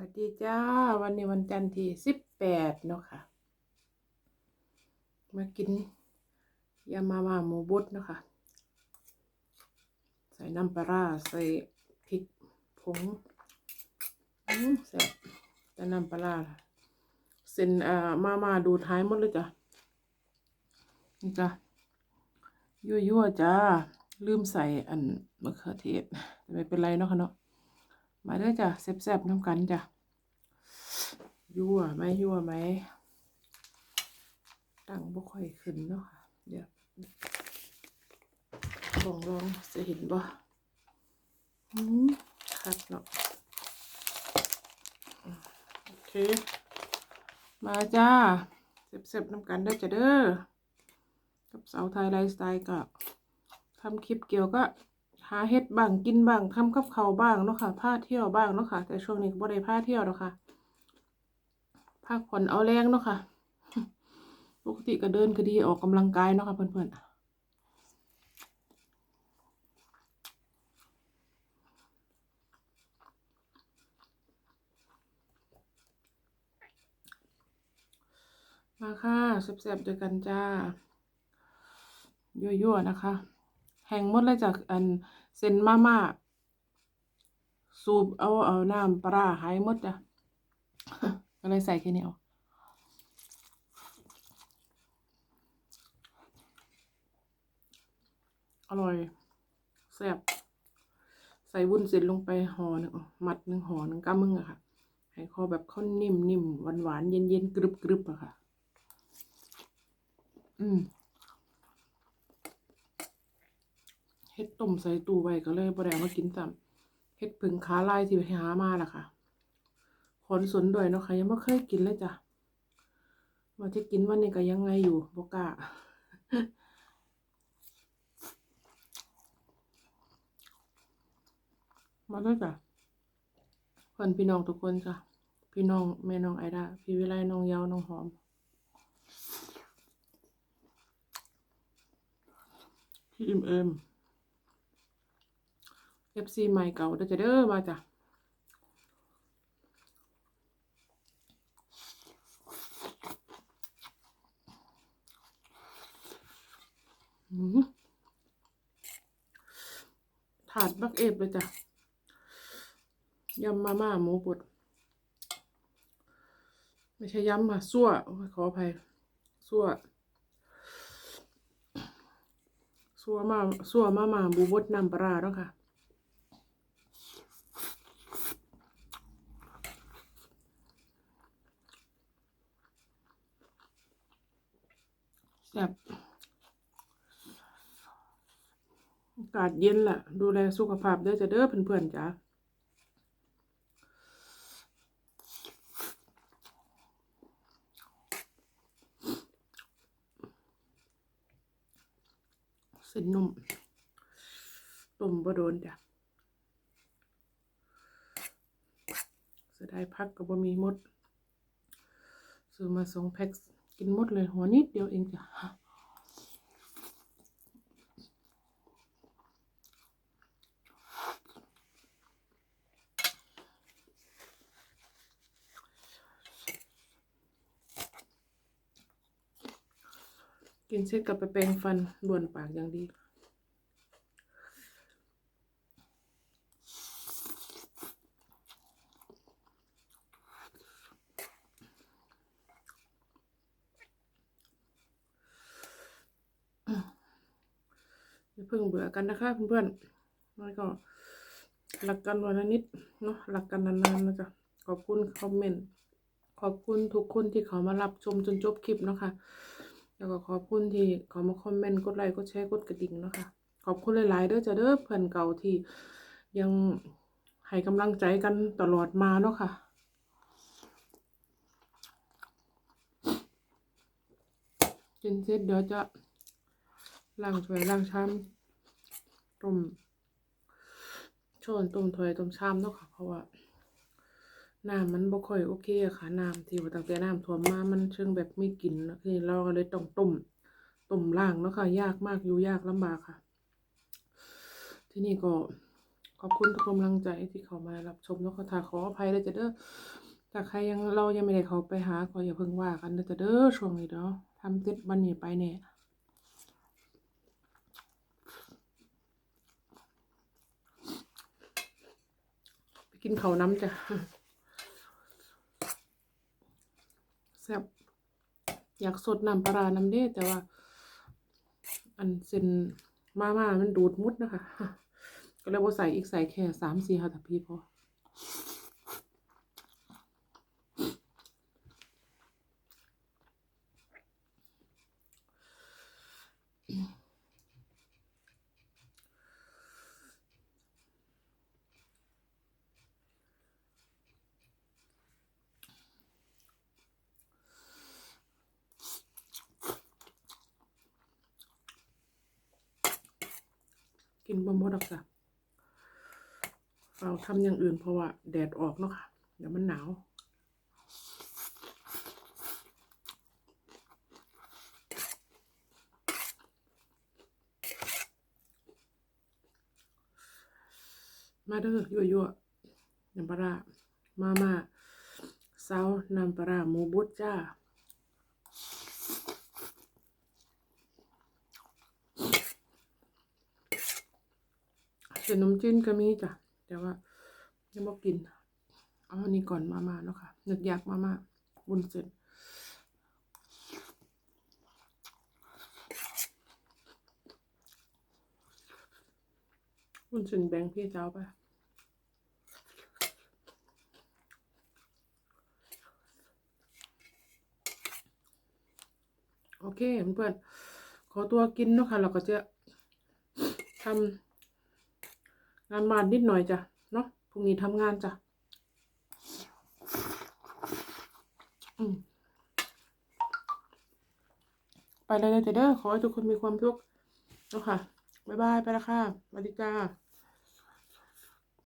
วัสดีจ้า วันนี้วันจันทร์ที่สิบแปดเนาะค่ะ มากินยามามาหมูบดเนาะค่ะ ใส่น้ำปลาใส่พริกผงแซ่บแต่น้ำปลาเส้นเอ่อมามาดูท้ายหมดเลยจ้ะนี่จ้ะยั่วๆจ้า ลืมใส่อันมะเขือเทศแต่ไม่เป็นไรเนาะค่ะเนาะ มาเด้อจ้ะแซ่บๆน้ำกันจ้ะยั่วไหมยั่วไหมตั้งบ่ค่อยขึ้นเนาะค่ะเดี๋ยวลองลองจะเห็นบ่อืมคัดเนาะโอเค มาจ้าแซ่บๆน้ำกันได้อจ้ะเด้อกับสาวไทยไลฟ์สไตล์ก็ทำคลิปเกี่ยวก็ หาเฮ็ดบ้างกินบ้างทำกับเขาบ้างเนาะค่ะพาเที่ยวบ้างเนาะค่ะ แต่ช่วงนี้บ่ได้พาเที่ยวเนาะค่ะพักผ่อนเอาแรงเนาะค่ะปกติก็เดินก็ดีออกกำลังกายเนาะค่ะเพื่อนๆมาค่ะแซ่บๆด้วยกันจ้ายั่วๆนะคะ แห้งหมดเลยจากอันเส้นมาม่าสูบเอาเอาน้ำปลาหายหมดจ้ะก็เลยใส่แค่นี้เอาอร่อยแซ่บใส่วุ้นเส้นลงไปห่อหนึ่งมัดหนึ่งห่อหนึ่งกำมึงอะค่ะให้คอแบบข้าวนิ่มนิ่มหวานหวานเย็นเย็นกรึบกรึบอะค่ะ อืม เฮ็ดต้มใส่ตู้ไว้ก็เลยบ่ได้มากินซ้ำเฮ็ดผึ่งขาลายที่ไปหามาล่ะค่ะขอนสนด้วยเนาะค่ะยังบ่เคยกินเลยจ้ะว่าจะกินวันนี้ก็ยังไงอยู่บ่กล้ามาด้วยจ้ะเพื่อนพี่น้องทุกคนจ้ะพี่น้องแม่น้องไอดาพี่วิไลน้องเยาวน้องหอมพี่อิมเอิม FC ใหม่เก่าเด้อจะเด้อมาจ้ะถาดบักเอฟเลยจ้ะยำมาม่าหมูบดไม่ใช่ยำค่ะซั่วขออภัยซั่วซั่วมาซั่วมาม่าหมูบดน้ำปลาร้าเนาะค่ะ ซ่บอากาศเย็นล่ะดูแลสุขภาพด้อจะเด้อเพื่อนๆจ้ะเส้นนุ่มต้มบะโดนจ้ะเสียดายพักกับบะมีมดซื้อมาสองแพ็ค กินหมดเลยหัวนิดเดียวเองจ้ะกินเสร็จกลับไปแปรงฟัน บวนปากอย่างดี เพิ่งเบื่อกันนะคะเพื่อนๆแล้วก็รักกันวันละนิดเนาะรักกันนานๆนะจ๊ะขอบคุณคอมเมนต์ขอบคุณทุกคนที่เขามารับชมจนจบคลิปเนาะค่ะแล้วก็ขอบคุณที่เขามาคอมเมนต์กดไลค์กดแชร์กดกระดิ่งเนาะค่ะขอบคุณหลายๆเด้อจ้ะเด้อเพื่อนเก่าที่ยังให้กำลังใจกันตลอดมาเนาะค่ะกินเสร็จเดี๋ยวจะล้างถ้วยล้างชาม ต้มช้อนต้มถ้วยต้มชามเนาะค่ะ เพราะว่าน้ำมันบ่ค่อยโอเคอะค่ะน้ำที่ว่าตั้งแต่น้ำท่วมมามันเชิงแบบไม่กินนะทีนี้เราก็เลยต้องต้มต้มล่างเนาะค่ะ ยากมากอยู่ยากลำบากค่ะ ที่นี่ก็ขอบคุณทุกกำลังใจที่เขามารับชมแล้วก็ถ้าขออภัยเลยจะเด้อถ้าใครยังเรายังไม่ได้เขาไปหาก็อย่าเพิ่งว่ากันนะจะเด้อช่วงนี้เนาะทำติดวันนี้ไปเนี่ย กินเขาน้ำจ้ะแซ่บอยากสดน้ำปลาน้ำเด้แต่ว่า อันเซนมาม่ามันดูดมุดนะคะ ก็เลยว่าใส่อีกใส่แค่สามสี่ห้าทัพพีพอ กินบะมดอกจ้ะเราทำอย่างอื่นเพราะว่าแดดออกเนาะค่ะ เดี๋ยวมันหนาวมาเด้อยั่วยั่วๆน้ำปลาร้ามามาซาน้ำปลาหมูบุดจ้า ขนมจีนก็มีจ้ะ แต่ว่ายังไม่กิน เอาอันนี้ก่อนมามาเนาะค่ะนึกอยากมามาบุญเส้นบุญเส้นแบ่งพี่เจ้าไปโอเคเพื่อนๆขอตัวกินเนาะค่ะเราก็จะทำ งานบ้านนิดหน่อยจ้ะเนาะพรุ่งนี้ทำงานจ้ะไปเลยเลยจ้ะเด้อขอให้ทุกคนมีความสุขเนาะค่ะ บ๊ายบาย ไปละค่ะสวัสดีจ้า